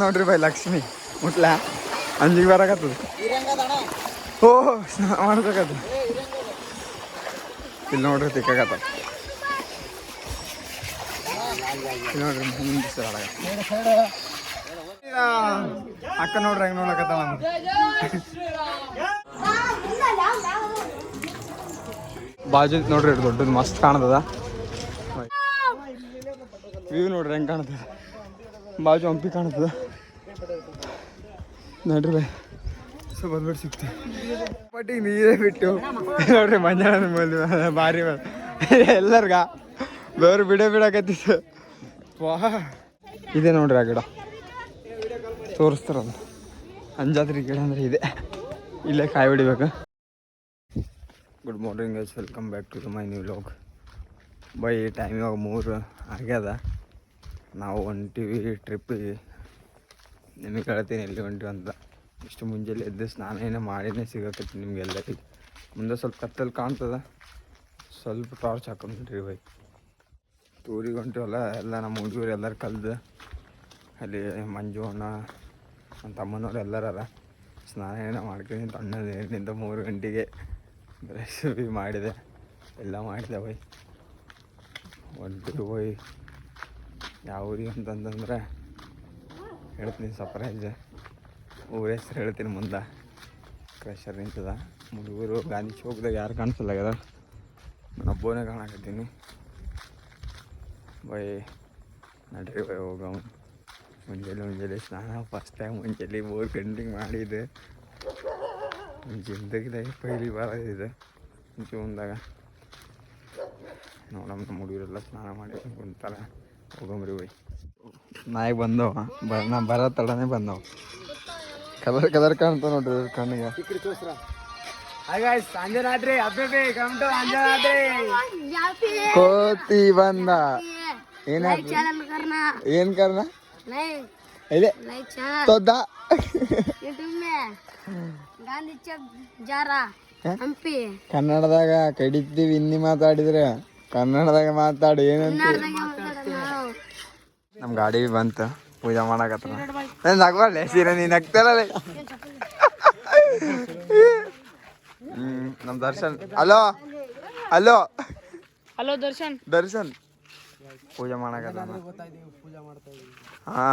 ನೋಡ್ರಿ ಬೈ, ಲಕ್ಷ್ಮಿ, ಮುಟ್ಲ? ಅಂಜಿಗೆ ಬರಕತ್ತದ? ಓ, ಸ್ನಾನ ಮಾಡ್ಬೇಕದು? ಇಲ್ಲಿ ನೋಡ್ರಿ ತಿಕ್ಕಾಗತ್ತ ನೋಡ್ರಿ ಮುಂದೆ ಸರ್ ಅಕ್ಕ ನೋಡ್ರಿ ಹೆಂಗ್ ನೋಡಕತ್ತ ಬಾಜು ನೋಡ್ರಿ ದೊಡ್ಡದು ಮಸ್ತ್ ಕಾಣ್ತದ ವ್ಯೂ ನೋಡ್ರಿ ಹೆಂಗ್ ಕಾಣ್ತದ. ಬಾಜು ಹಂಪಿ ಕಾಣ್ತದೆ ನೋಡ್ರಿ ಸೊ ಬಂದ್ಬಿಟ್ಟು ಸಿಕ್ತಿ. ಪಟ್ಟಿ ನೀರೇ ಬಿಟ್ಟು. ನೋಡ್ರಿ ಮಂಜಾನ ಮೇಲೆ ಭಾರಿ ಎಲ್ಲರ್ಗ ಬೇರೆ ಬಿಡ ಬಿಡಕತ್ತಿತ್ತು ವಾ. ಇದೆ ನೋಡ್ರಿ ಆ ಗಿಡ. ತೋರಿಸ್ತಾರಲ್ಲ. ಅಂಜಾದ್ರಿ ಗಿಡ ಅಂದ್ರೆ ಇದೆ. ಇಲ್ಲೇ ಕಾಯಿ ಬಿಡಿಬೇಕು good morning guys welcome back to my new vlog by time ಇವಾಗ ಮೂರು ಆಗ್ಯದ ನಾವು ಹೊಂಟಿವಿ ಟ್ರಿಪ್ಪಿಗೆ ನಿಮಗೆ ಹೇಳ್ತೀನಿ, ಎಲ್ಲಿ ಹೊಂಟಿವಿ ಅಂತ. ಇಷ್ಟು ಮುಂಜಾನೆ ಎದ್ದು ಸ್ನಾನ ಏನೋ ಮಾಡಿನೇ ಸಿಗಕತ್ತಿ ನಿಮಗೆಲ್ಲರಿಗೆ. ಮುಂದೆ ಸ್ವಲ್ಪ ಕತ್ತಲ್ಲಿ ಕಾಣ್ತದ. ಸ್ವಲ್ಪ ಟಾರ್ಚ್ ಹಾಕೊಂಡ್ರಿ ಬೈ ಟೂರಿಗೆ ಹೊಂಟಿವಲ್ಲ, ಎಲ್ಲ ನಮ್ಮ ಹುಡುಗರು ಎಲ್ಲರೂ ಕಲ್ದು, ಅಲ್ಲಿ ಮಂಜು ಅಣ್ಣ, ನಮ್ಮ ತಮ್ಮನವ್ರು ಎಲ್ಲರಲ್ಲ ಸ್ನಾನ ಏನೋ ಮಾಡ್ಕೊಂಡು ತಣ್ಣದ ನೀರಿನಿಂದ ಮೂರು ಗಂಟೆಗೆ ಬ್ರಷ್ ಬಿ ಮಾಡಿದೆ. ಎಲ್ಲ ಮಾಡಿದೆ ಬೈ ಹೊಂಟಿವಿ ಹೋಯ್ ಯಾವ ಊರಿಗೆ ಅಂತಂತಂದ್ರೆ ಹೇಳ್ತೀನಿ ಸರ್ಪ್ರೈಸ್ ಊರ ಹೆಸ್ರು ಹೇಳ್ತೀನಿ ಮುಂದೆ. ಕ್ರಷರ್ ನಿಂತದ. ಹುಡುಗರು ಗಾಂಧಿ ಚೌಕದಾಗ ಯಾರು ಕಾಣಿಸಲ್ಲ ಆಗ್ಯದ ನಾನು ಒಬ್ಬನೇ ಕಾಣಕತ್ತೀನಿ. ಬೈ, ನಡ್ರಿ ಬೈ ಹೋಗ ಮುಂಜಾನೆ ಮುಂಜಾನೆ ಸ್ನಾನ ಫಸ್ಟ್ ಟೈಮ್ ಮುಂಜಾನೆ ಮೂರು ಗಂಟೆಗೆ ಮಾಡಿದೆ. ಜಿಂದಗಿದಾಗ ಪೈಲಿ ಬರೋದಿದೆ. ಜೀವನದಾಗ. ನೋಡಮ್ಮ, ನಮ್ಮ ಹುಡುಗರೆಲ್ಲ ಸ್ನಾನ ಮಾಡಿ ಕುಂತಾರ. ಹೋಗಂಬ್ರಿ ಹೋಯ್ ನಾಯಿ ಬಂದವ. ನಾ ಬರೋ ತಡನೇ ಬಂದವ. ಕಲರ್ ಕಲರ್ ಕಾಣ್ತ ನೋಡ್ರಿ ಕಣ್ಣಿಗೆ. ಕೋತಿ ಬಂದ. ಏನ ಏನ್ ಕಾರಣ ಕನ್ನಡದಾಗ ಕಡಿತೀವಿ ಹಿಂದಿ ಮಾತಾಡಿದ್ರೆ. ಕನ್ನಡದಾಗ ಮಾತಾಡಿ ಏನಂತ ನಮ್ಮ ಗಾಡಿ ಬಂತ ಪೂಜಾ ಮಾಡಕತ್ತ ನಗವಲ್ಲೆ ಸೀರೆ ನೀನು ನಗ್ತಾರಲ್ಲ. ನಮ್ಮ Darshan. Hello hello hello Darshan. Darshan. ಪೂಜೆ ಮಾಡಕತ್ತ ಹಾ.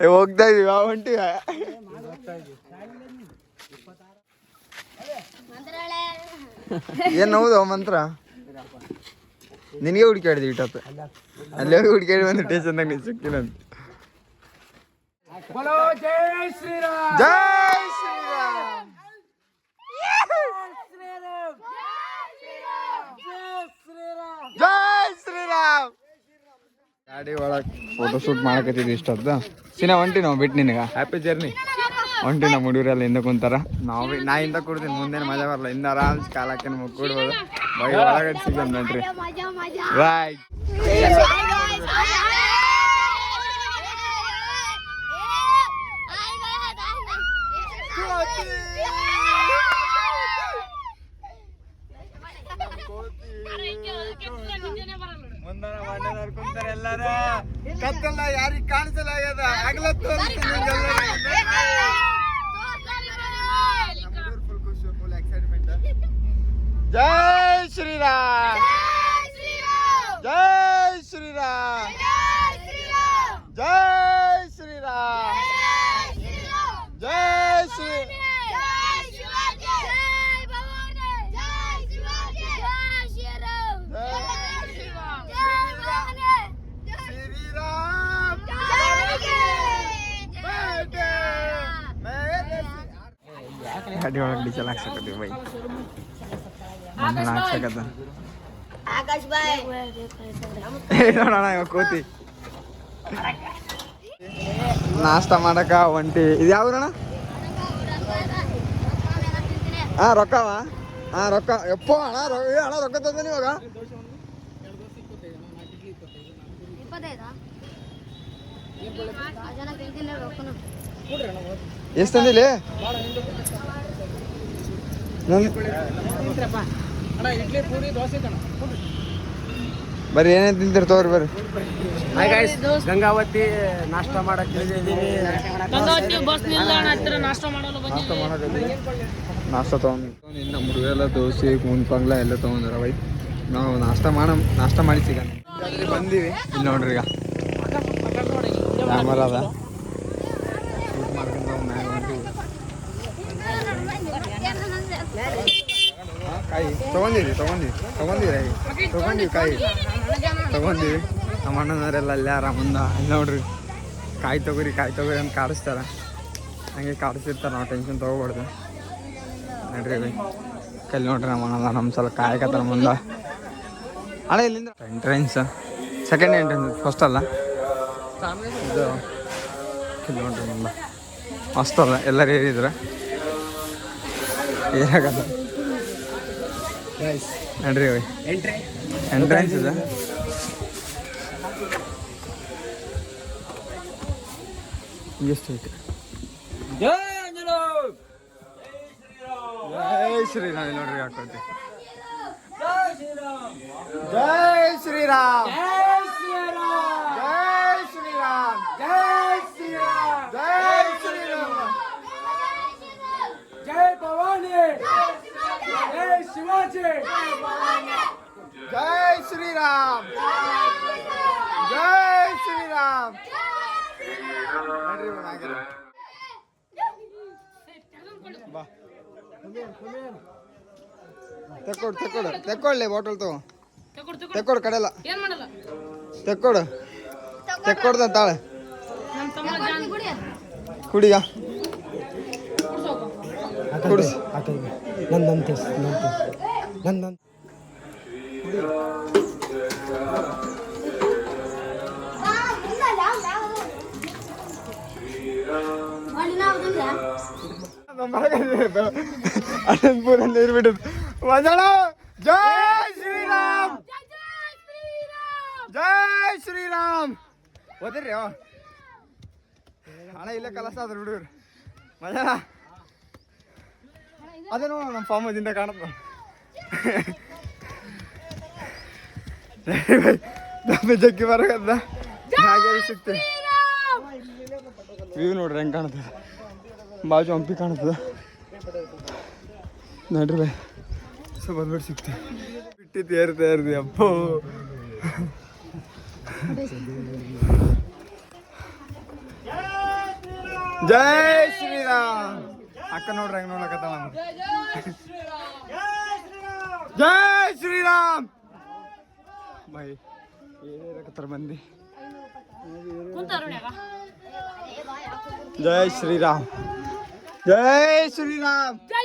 ಹೋಗ್ತಾ ಇದೀವಿ ಹೊಂಟಿವ ಏನು ಹೌದು ಮಂತ್ರ? ನಿನಗೆ ಹುಡುಕಾಡಿದ್ವಿ ಟಾಪ್ ಅಲ್ಲೇ ಹೋಗಿ ಹುಡುಕಾಡಿ ಬಂದು ಸ್ಟೇಷನ್ದಾಗ ನೀನು ಸಿಕ್ಕಿಲ್ಲ ಅಂತ. ಜೈ ಶ್ರೀರಾಮ್. ಜೈ ಗಾಡಿ ಒಳಗೆ ಫೋಟೋಶೂಟ್ ಮಾಡಕತ್ತಿದ್ವಿ ಇಷ್ಟದ್ದು ಸಿನ ಹೊಂಟಿ ನಾವು ಬಿಟ್ಟು ನಿನಗೆ. ಹ್ಯಾಪಿ ಜರ್ನಿ ಹೊಂಟಿ ನಮ್ಮ ಹುಡುಗರೆಲ್ಲ ಹಿಂದೆ ಕುಂತಾರ. ನಾವು ನಾ ಹಿಂದೆ ಕುಡ್ತೀನಿ ಮುಂದೇನು ಮಜಾ ಬರಲ್ಲ ಹಿಂದೆ ಆರಾಮ್ಸ್ ಕಾಲಕ್ಕೆ ನಮಗೆ ಕೂಡ್ಬೋದು ಬಾಯ್ ಒಳಗಡೆ ಸಿಗೋಣ ನೋಡ್ರಿ. ಬಾಯ್ ಕಾಣಿಸಲ್ಲ ಫುಲ್ ಖುಷಿ ಫುಲ್ ಎಕ್ಸೈಟ್ಮೆಂಟ್ ಜಾ ಶ್ರೀರಾಮ್ ಜೈ ಶ್ರೀರಾಮ್ ಜೈ ಶ್ರೀರಾಮ್ ಜೈ ಶ್ರೀ ಗಾಡಿ ಒಳಗೆ ಡೀಸೆಲ್ ಹಾಕ್ಸಕತ್ತೀವಿ ಬೈ కొంచెం రాక్ష కదా కోతి నాస్తా మడక వంటి ఇది ఎవరన్నా ರೊಕ್ಕವಾ ಹಾಂ ರೊಕ್ಕ ಎಪ್ಪೋ ಹಣ ಹಣ ರೊಕ್ಕ ತಂದೆ ಇವಾಗ ಎಷ್ಟು ತಂದಿಲಿ ಅಣ್ಣ ಇಡ್ಲಿ ಪೂರಿ ದೋಸೆ ಕಣ. ಬರ್ರಿ ಏನೇನು ತಿಂತೀರಿ ತಗೋರಿ ಬರ್ರಿ. ಹಾಯ್ ಗಾಯ್ಸ್ ಗಂಗಾವತಿ ನಾಷ್ಟ ಮಾಡಕ್ ದೋಸೆ ಗಂಗಾವತಿ ಬಸ್ ನಿಲ್ದಾಣ ಹತ್ತಿರ ನಾಷ್ಟ ಮಾಡಲು ನಾಷ್ಟ ತೊಗೊಂಡು ಇನ್ನು ಮುರುಗೆಲ್ಲ ದೋಸೆ ಕೂನ್ಪಂಗ್ಲ ಎಲ್ಲ ತೊಗೊಂಡ್ರ ಬೈ ನಾವು ನಾಷ್ಟ ಮಾಡ ನಾಷ್ಟ ಮಾಡಿ ಸಿಗೋಣ ಬಂದೀವಿ. ಇಲ್ಲಿ ನೋಡ್ರಿ ಈಗ. ಕ್ಯಾಮರಾ ಅದ ಶೂಟ್ ಮಾಡ್ಕೊಂಡು ನಾವು ಮ್ಯಾಗ ಹೊಂಟೀವಿ. ಹಾ, ಕಾಯಿ ತೊಗೊಂಡಿವಿ ತೊಗೊಂಡಿವಿ ತೊಗೊಂಡಿವಿ ತೊಗೊಂಡಿವಿ ಕಾಯಿ ತೊಗೊಂಡಿವಿ ನಮ್ಮ ಅಣ್ಣನವರೆಲ್ಲ ಅಲ್ಲೇ ಆರಾಮಂದ ಅಲ್ಲಿ ನೋಡ್ರಿ ಕಾಯಿ ತಗೋರಿ ಕಾಯಿ ತಗೋರಿ ಅಂತ ಕಾಡಿಸ್ತಾರ ಹಂಗೆ ಕಾಡಿಸಿರ್ತಾರೆ ನಾವು ಟೆನ್ಷನ್ ತೊಗೋಬಾರ್ದು ನೋಡ್ರಿ ರೀ ಕಲ್ಲಿ ನೋಡ್ರಿ ನಮ್ಮ ಅಣ್ಣ ನಮ್ಮ ಸಲ ಕಾಯಕತ್ತಾರ ಮುಂದೆ ಅಲ್ಲ ಇಲ್ಲಿಂದ ಎಂಟ್ರೆನ್ಸ್ ಸೆಕೆಂಡ್ ಎಂಟ್ರೆನ್ಸ್ ಫಸ್ಟ್ ಅಲ್ಲ ಇದು ಕಲ್ಲಿ ನೋಡ್ರಿ ಮುಂದೆ ಮಸ್ತ್ ಅಲ್ಲ ಎಲ್ಲರೂ ಹೇಳಿದ್ರೆ ಏನಾಗಲ್ಲ ನಡ್ರಿ ಎಂಟ್ರೆನ್ಸ್ ಇದೆ. ಎಷ್ಟು ಐತೆ? ಜೈ ಶ್ರೀರಾಮ್. ನೋಡ್ರಿ ಹಾಕೊಳ್ತಿ ಜೈ ಶ್ರೀರಾಮ್. ತೆಕ್ಕೊಡು ತೆಕ್ಕೊಡು ತೆಕ್ಕೊಳ್ಳಿ ಬಾಟಲ್ ತಗೋ ತಗೊಳ್ ತಗೊಳ್ ತೆಕ್ಕೊಡು ಕಡೆಲ್ಲ ಏನ್ ಮಾಡಲ್ಲ ತೆಕ್ಕೊಡು ತೆಕ್ಕೊಡ್ದ ತಾಳೆ ನಮ್ಮ ತಮ್ಮ ಜಾನ್ ಕುಡಿಗ ಕುಡಿಸಿ ನಂದಂತ ನಂದಂತ ಅನಂತಪುರ ನೀರು ಬಿಟ್ಟದ್ದು ಮಂಜಾಳ ಜೈ ಶ್ರೀರಾಮ್ ಜೈ ಶ್ರೀರಾಮ್ ಓದಿರಿ ಅವ ಹಣ ಇಲ್ಲೇ ಕಲಸ ಆದ್ರು ಹುಡುಗರು ಮಂಜಾಳ ಅದೇ ನೋಡ ನಮ್ಮ ಫಾರ್ಮದಿಂದ ಕಾಣುತ್ತ ದಮ್ಮೆ ಜಗ್ಗಿ ಬರಕತ್ತ ಹಾಗೆ ಸಿಗ್ತದೆ ವ್ಯೂ ನೋಡ್ರಿ ಹೆಂಗೆ ಕಾಣ್ತದೆ ಬಾಜು ಹಂಪಿ ಕಾಣ್ತದೆ ನಡ್ರಿ ಬೈ ಸೊ ಬಂದ್ಬಿಟ್ಟು ಸಿಕ್ತೆ ಬಿಟ್ಟು ತೇರ್ತಾ ಇರ್ದಿ ಅಪ್ಪೋ. ಜೈ ಶ್ರೀರಾಮ್. ಅಕ್ಕ ನೋಡ್ರಿ, ಹೆಂಗ್ ನೋಡಕತ್ತಾಳ ಜೈ ಶ್ರೀರಾಮ್. ಬೈ. ಏನೇರಕತ್ತಾರ ಮಂದಿ? ಕುಂತಾರ ನೋಡ್ಯಾಗ ಜೈ ಶ್ರೀರಾಮ್. ಜೈ ಶ್ರೀರಾಮ್. ಜೈ ಜೈ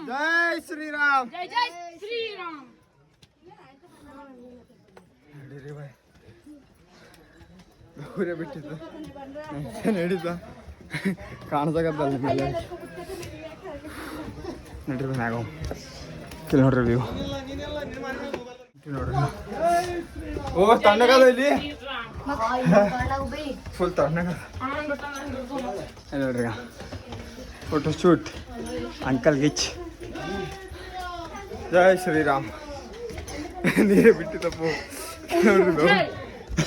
ಶ್ರೀರಾಮ್ ಜೈ ಶ್ರೀರಾಮ್ ಜೈ ಜೈ ಶ್ರೀರಾಮ್ ನಡೀರಿ ಬಾಯ್ ಊರೇ ಬಿಟ್ಟಿದ್ದು. ನಡೀತ. ಕಾಣಿಸಕತ್ತಲ್ಲ ಮೇಲೆ ನಡ್ರಿ ಮ್ಯಾಗ ಕಿಲ್ ನೋಡ್ರಿ ವ್ಯೂ. ನೋಡ್ರಿ ಓ ತಣ್ಣಗದ ಇಲ್ಲಿ. ಫುಲ್ ತಣ್ಣಗದ. ಇಲ್ಲಿ ನೋಡ್ರಿ ಫೋಟೋ ಶೂಟ್ ಅಂಕಲ್ ಗಿಚ್ ಜೈ ಶ್ರೀರಾಮ್ ನೀರೇ ಬಿಟ್ಟಿದ್ದಪ್ಪು ನೋಡ್ರಿ ನಾವು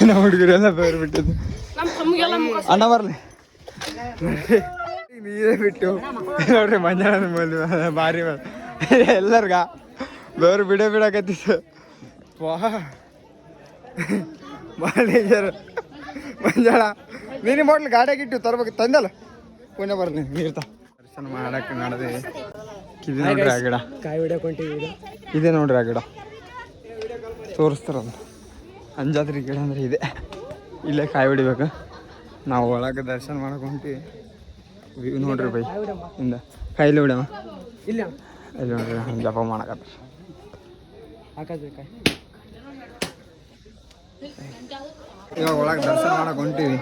ನಮ್ಮ ಹುಡುಗರೆಲ್ಲ ಬೇರೆ ಬಿಟ್ಟಿದ್ದು ನಮ್ಮ ತಮ್ಗೆಲ್ಲ ಮುಖ ಅಣ್ಣ ಬರ್ಲಿ ನೀರೇ ಬಿಟ್ಟು ನೋಡ್ರಿ ಮಂಜಾಳ ಮೇಲೆ ಭಾರಿ ಎಲ್ಲರ್ಗ ಬೇರೆ ಬಿಡ ಬಿಡಕತ್ತಿತ್ತು ವಾ ಭಾಳ ಡೇಂಜರ್ ಮಂಜಾಳ ನೀನು ಬಾಟ್ಲ್ ಗಾಡಿಯಾಗ ಇಟ್ಟು ತರ್ಬೇಕು ತಂದಲ್ಲ ಪುಣ್ಯ ಬರ್ಲಿ ನೀರ್ತ ದರ್ಶನ ಮಾಡಕ್ಕೆ ನಡೆದೆ ಇದು ನೋಡ್ರಿ ಆ ಗಿಡ. ಕಾಯಿ ಹೊಡ್ಯಾಕ್ ಹೊಂಟಿವಿ ಇದೆ. ನೋಡ್ರಿ ಆ ಗಿಡ. ತೋರಿಸ್ತಾರಲ್ಲ ಅಂಜಾದ್ರಿ ಗಿಡ ಅಂದ್ರೆ ಇದೆ. ಇಲ್ಲೇ ಕಾಯಿ ಹೊಡಿಬೇಕು. ನಾವು ಒಳಗೆ ದರ್ಶನ ಮಾಡಕ್ಕೆ ಹೊಂಟಿವಿ. ವ್ಯೂ ನೋಡ್ರಿ ಬೈ ಇಂದ ಕೈಲಿ ಬಿಡಮ್ಮ ಇಲ್ಲ. ಇಲ್ಲಿ ನೋಡ್ರಿ ಹಂಗೆ ಜಪ ಮಾಡಕತ್ತ ಇವಾಗ ಒಳಗೆ ದರ್ಶನ ಮಾಡಕ್ಕೆ ಹೊಂಟಿವಿ.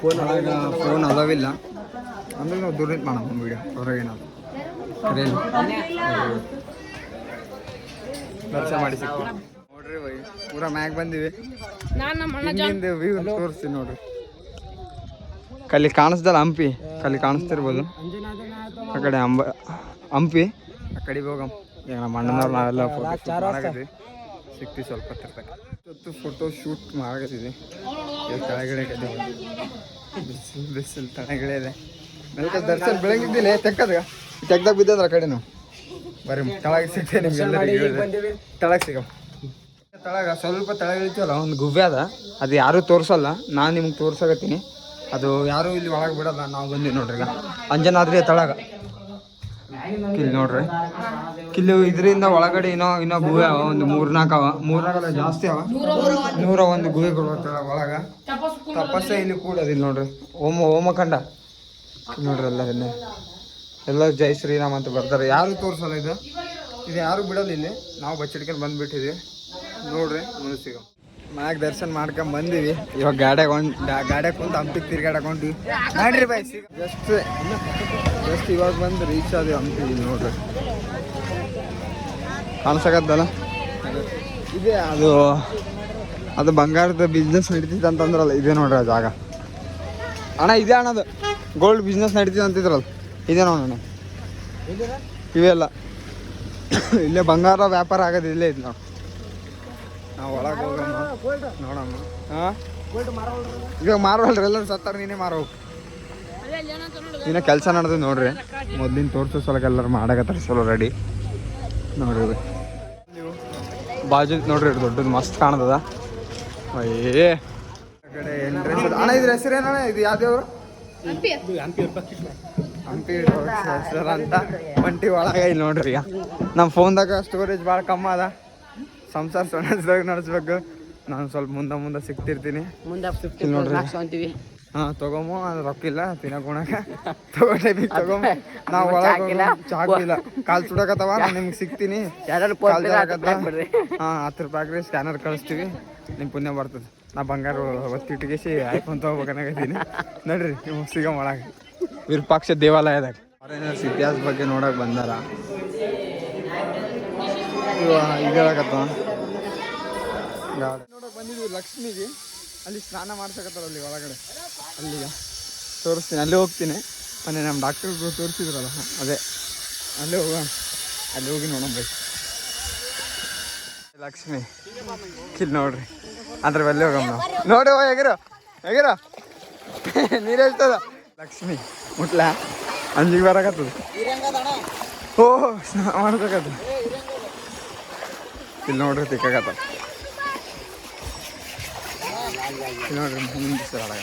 ಫೋನ್ ಒಳಗೆ ಫೋನ್ ಅದಾವಿಲ್ಲ. ಅಂದ್ರೆ ನಾವು ದೂರ ನಿಂತು ಮಾಡೋಣ ವೀಡಿಯೋ ಹೊರಗೇನಾದ್ರು ದರ್ಶನ ಮಾಡಿ ಸಿಕ್ತೀವಿ ನೋಡ್ರಿ ಬೈ ಪೂರ ಮ್ಯಾಗ ಬಂದಿವಿ. ನಾನು ನಮ್ಮ ಅಣ್ಣ ಜಾನ್ ಹಿಂದಿಂದ ವ್ಯೂ ತೋರಿಸ್ತೀನಿ ನೋಡ್ರಿ. ಕಲ್ಲಿ ಕಾಣಿಸ್ದಲ್ಲ ಹಂಪಿ? ಕಲ್ಲಿ ಕಾಣಿಸ್ತಿರ್ಬೋದು. ಆ ಕಡೆ ಅಂಬ ಹಂಪಿ? ಆ ಕಡೆ ಹೋಗಮ್. ಈಗ ನಮ್ಮ ಅಣ್ಣನವ್ರು ನಾವೆಲ್ಲ ಫೋಟೋ ಸಿಕ್ತಿ ಸ್ವಲ್ಪ ಇವತ್ತು ಫೋಟೋ ಶೂಟ್ ಮಾಡಕತ್ತಿದ್ವಿ ಕೆಳಗಡೆ ಇದೆ ಬಿಸಿಲು ಬಿಸಿಲು ತಳಗಡೆ ಇದೆ. ನನಗೆ ದರ್ಶನ ಬೆಳಗಿದ್ದಿಲ್ಲ. ತೆಕ್ಕದ ತೆಗ್ದಾಗ ಬಿದ್ದ ಆ ಕಡೆ ನಾವು ಬರೀ ತಳಗೆ ಸಿಗ್ತೇವೆ ನಿಮ್ಗೆ ತಳಗೆ ಸಿಗ ತಳಗ ಸ್ವಲ್ಪ ತಳಗ ಇಳಿತೀವಲ್ಲ ಒಂದು ಗುಬ್ಬೆ ಅದ. ಅದು ಯಾರೂ ತೋರಿಸಲ್ಲ. ನಾನು ನಿಮ್ಗೆ ತೋರ್ಸಕತ್ತೀನಿ. ಅದು ಯಾರೂ ಇಲ್ಲಿ ಒಳಗೆ ಬಿಡಲ್ಲ. ನಾವು ಬಂದಿವಿ ನೋಡ್ರಿ ಈಗ. ಅಂಜನಾದ್ರಿ ತಳಗ. ಇಲ್ಲಿ ನೋಡ್ರಿ. ಕಿಲ್ಲು ಇದರಿಂದ ಒಳಗಡೆ ಇನ್ನೋ ಇನ್ನೋ ಗುಹೆ ಅವ. ಒಂದು ಮೂರ್ನಾಲ್ಕು ಅವ. ಮೂರ್ನಾಲ್ಕಲ್ಲ ಜಾಸ್ತಿ ಅವ. ನೂರ ಒಂದು ಗುಹೆಗಳು ಒಳಗ. ತಪಸ್ಸೆ ಇಲ್ಲಿ ಕೂಡೋದಿಲ್ಲ ನೋಡ್ರಿ. ಓಮ ಓಮಖಂಡ. ಕಂಡ ನೋಡ್ರಿ ಎಲ್ಲ ಇಲ್ಲಿ ಎಲ್ಲ ಜೈ ಶ್ರೀರಾಮ್ ಅಂತ ಬರ್ತಾರೆ. ಯಾರು ತೋರಿಸಲ್ಲ ಇದು? ಇದು ಯಾರು ಬಿಡಲ್ಲ ಇಲ್ಲಿ? ನಾವು ಬಚ್ಚಿಡ್ಕೊಂಡು ಬಂದ್ಬಿಟ್ಟಿದ್ವಿ. ನೋಡ್ರಿ ಮುಂದೆ ಸಿಗೋ ಮ್ಯಾಗ ದರ್ಶನ ಮಾಡ್ಕೊಂಡ್ ಬಂದೀವಿ. ಇವಾಗ ಗಾಡ್ಯಾಗ ಒಂದು ಗಾಡ್ಯಾಗ ಕುಂತು ಹಂಪಿ ತಿರ್ಗಾಡಕೊಂಡ್ವಿ ನೋಡ್ರಿ ಬಾಯ್ ಜಸ್ಟ್ ಜಸ್ಟ್ ಇವಾಗ ಬಂದು ರೀಚ್ ಆದ್ವಿ ಹಂಪಿ ನೋಡ್ರಿ. ಕಾಣಿಸಕತ್ತಲ್ಲ? ಇದೆ, ಅದು ಅದು ಬಂಗಾರದ ಬಿಸ್ನೆಸ್ ನಡೀತಿತ್ತು ಅಂತಂದ್ರಲ್ಲ, ಇದೆ ನೋಡ್ರಿ ಆ ಜಾಗ. ಅಣ್ಣ, ಇದೆ ಅಣ್ಣದು. ಗೋಲ್ಡ್ ಬಿಸ್ನೆಸ್ ನಡೀತಿದೆ ಅಂತಿದ್ರಲ್ಲ. ಇದೆ ನೋಡೋಣ ಇವೆಲ್ಲ. ಇಲ್ಲೇ ಬಂಗಾರ ವ್ಯಾಪಾರ ಆಗೋದು ಇಲ್ಲೇ ಇದು ನೋಡಿ. ನಾವು ಒಳಗೆ ಹೋಗಮ್ಮ ನೋಡಮ್ಮ. ಹಾಂ? ಇವಾಗ ಮಾರವಲ್ರಿ ಎಲ್ಲರೂ ಸತ್ತಾರ ನೀನೇ ಮಾರೋ ಇನ್ನ ಕೆಲಸ ನಡೆದು ನೋಡ್ರಿ. ಮೊದ್ಲಿನ ತೋರ್ಸೋ ಸಲಕ ಎಲ್ಲರೂ ಮಾಡಾಕತ್ತಾರ ಚಲೋ ರೆಡಿ ನೋಡ್ರಿ ಬಾಜು ನೋಡ್ರಿ ದೊಡ್ಡದು ಮಸ್ತ್ ಕಾಣತದ ಅಯ್ಯೇ. ಕಡೆ ಎಂಟ್ರೆನ್ಸ್ ಅಣ್ಣ ಇದ್ರ ಹೆಸರೇನಣ್ಣ? ಇದು ಯಾವ್ದೇ ದೇವ್ರು? ಹಂಪಿ ಸರ್ ಅಂತ. ಒಂಟಿ ಒಳಗೆ ಇಲ್ಲಿ ನೋಡ್ರಿ ಈಗ. ನಮ್ಮ ಫೋನ್ದಾಗ ಸ್ಟೋರೇಜ್ ಭಾಳ ಕಮ್ಮಿ ಅದ. ಸಂಸಾರ ಸೊಣಸ್ದಾಗ ನಡೆಸ್ಬೇಕು. ನಾನು ಸ್ವಲ್ಪ ಮುಂದೆ ಮುಂದೆ ಸಿಗ್ತಿರ್ತೀನಿ. ಮುಂದೆ ನೋಡ್ರಿ. ಹಾಂ ತಗೊಂಬ. ಅದು ರೊಕ್ಕ ಇಲ್ಲ ತಿನ್ನಕ್ ಉಣಕ ತಗೋ ಟೈಮಿಗೆ ತಗೊಂಬ. ನಾವು ಒಳಗೆ ಚಾಕಿಲ್ಲ ಕಾಲ್ ಸುಡಕತ್ತವ ನಾನು ನಿಮ್ಗೆ ಸಿಗ್ತೀನಿ. ಹಾಂ ಹತ್ತು ರೂಪಾಯಿ ಹಾಕ್ರಿ ಸ್ಕ್ಯಾನರ್ ಕಳಿಸ್ತೀವಿ. ನಿಮ್ಮ ಪುಣ್ಯ ಬರ್ತದೆ. ನಾ ಬಂಗಾರ ಒತ್ತಿಟ್ಟಿಗೆಸಿ ಆಯ್ಕೊಂತ ಹೋಗ್ಬೇಕನ್ನಾಗತ್ತೀನಿ ನೋಡ್ರಿ ನೀವು ಸಿಗೋ ಒಳಗೆ. ವಿರೂಪಾಕ್ಷ ದೇವಾಲಯದಾಗ ಫಾರಿನರ್ಸ್ ಇತಿಹಾಸ ಬಗ್ಗೆ ನೋಡಕ್ ಬಂದಾರ. ಇವ ಈಗ ಹೇಳಕತ್ತ ನೋಡಕ್ ಬಂದಿದ್ವಿ ಲಕ್ಷ್ಮಿಗೆ. ಅಲ್ಲಿ ಸ್ನಾನ ಮಾಡ್ಸಕತ್ತಾರ ಅಲ್ಲಿ ಒಳಗಡೆ. ಅಲ್ಲಿಗೆ. ತೋರಿಸ್ತೀನಿ. ಅಲ್ಲಿ ಹೋಗ್ತೀನಿ. ಮೊನ್ನೆ ನಮ್ಮ ಡಾಕ್ಟರ್ಗಳು ತೋರಿಸಿದ್ರಲ್ಲ. ಅದೇ. ಅಲ್ಲಿ ಹೋಗೋಣ ಅಲ್ಲಿ ಹೋಗಿ ನೋಡೋಣ ಬೈ. ಲಕ್ಷ್ಮಿ. ಕಿಲ್ ನೋಡ್ರಿ. ಅದ್ರ ಬಲ್ಲಿ ಹೋಗಮ್ಮ ನಾವು. ನೋಡಿ ಓ ಹೇಗಿರೋ. ಹೆಗಿರೋ. ನೀರು ಹೇಳ್ತದ? ಲಕ್ಷ್ಮಿ ಮುಟ್ಲ ಅಂಜಿಗೆ ಬರಕತ್ತದ ಓ ಸ್ನಾನ ಮಾಡ್ಬೇಕತ್ತ ಇಲ್ಲಿ ನೋಡ್ರಿ ತಿಕ್ಕಾಕತ್ತ ಇಲ್ಲಿ ನೋಡ್ರಿ ಮುಂದೆ ಸರ್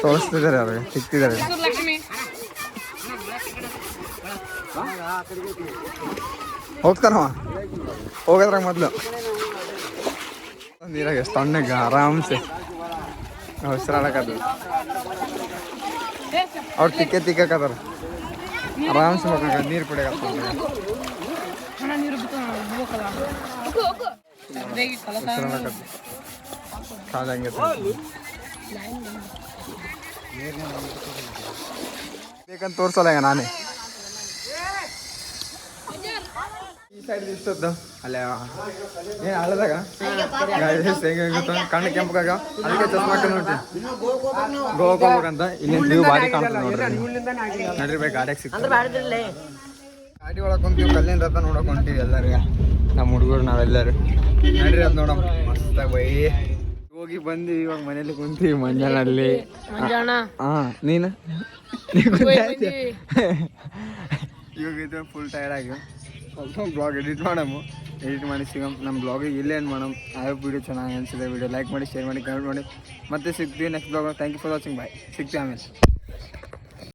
ತೋರಿಸ್ತಿದ್ದಾರೆ ಅವ್ರಿಗೆ ಸಿಕ್ತಿದ್ದಾರೆ ಲಕ್ಷ್ಮಿ ಹೋಗ್ತಾನವ ಹೋಗೋದ್ರಾಗ ಮೊದಲು ನೀರಾಗ ಎಷ್ಟು ತಣ್ಣಗೆ ಆರಾಮ್ಸೆ ಹೆಸರಾಡಕತ್ತ ಅವ್ರು ತಿಕ್ಕೆ ತಿಕ್ಕಕತ್ತಾರ ಆರಾಮ್ಸೆ ಹೋಗಕ ನೀರು ಕುಡಿಯಕತ್ತ ಹಣ ನೀರು ಬಿತ್ತು ಹೋಗಲ್ಲ ಬೇಗ ಕಲಸ ಹೆಸರಾಡಕತ್ತ ಕಾಲ ಹಂಗೆ ಬೇಕಂತ ತೋರ್ಸಲ್ಲ ಈಗ ನಾನೇ ಸೈಡ್ ಇಷ್ಟದ್ದು ಅಲ್ಲೇ ಏನು ಹಳದಾಗ? ಕಣ್ಣು ಕೆಂಪಗಾಗ? ಅದಕ್ಕೆ ಚಸ್ಮಾ ಹಾಕೊಂಡು ನೋಡ್ತೀನಿ. ಗೋವಾಕ್ ಹೋಗ್ಬೇಕಂತ ಇಲ್ಲಿ ವ್ಯೂ ಭಾರಿ ಕಾಣ್ತದೆ ನೋಡ್ರಿ. ನಡ್ರಿ ಬೇಕು ಗಾಡಿಯಾಗ ಸಿಗ್ತದೆ. ಗಾಡಿ ಒಳಗೆ ಕುಂತೀವಿ ಕಲ್ಲಿನ ರಥ ನೋಡಕ್ ಹೊಂಟೀವಿ ಎಲ್ಲರಿಗೆ ನಮ್ಮ ಹುಡುಗರು ನಾವೆಲ್ಲರು. ನಡ್ರಿ ಅದು ನೋಡಮ್ಮ ಮಸ್ತಾಗಿ ಬೈ. ಹೋಗಿ ಬಂದು ಇವಾಗ ಮನೇಲಿ ಕುಂತೀವಿ ಮಂಜಾನಲ್ಲಿ ಹಾ ನೀನು. ಇವಾಗ ಇದು ಫುಲ್ ಟೈರ್ಡ್ ಆಗಿ. ಸ್ವಲ್ಪ ಬ್ಲಾಗ್ ಎಡಿಟ್ ಮಾಡಮು. ಎಡಿಟ್ ಮಾಡಿ ಸಿಗಮ್. ನಮ್ಮ ಬ್ಲಾಗಿಗೆ ಇಲ್ಲೇ ಏನು ಮಾಡಮ್. ಆ ವಿಡಿಯೋ ಚೆನ್ನಾಗಿ ಅನಿಸಿದೆ ವಿಡಿಯೋ ಲೈಕ್ ಮಾಡಿ ಶೇರ್ ಮಾಡಿ ಕಮೆಂಟ್ ಮಾಡಿ. ಮತ್ತೆ ಸಿಗ್ತೀವಿ next vlog thank you for watching bye ಸಿಗ್ತೀವಿ ಆಮೇಲೆ.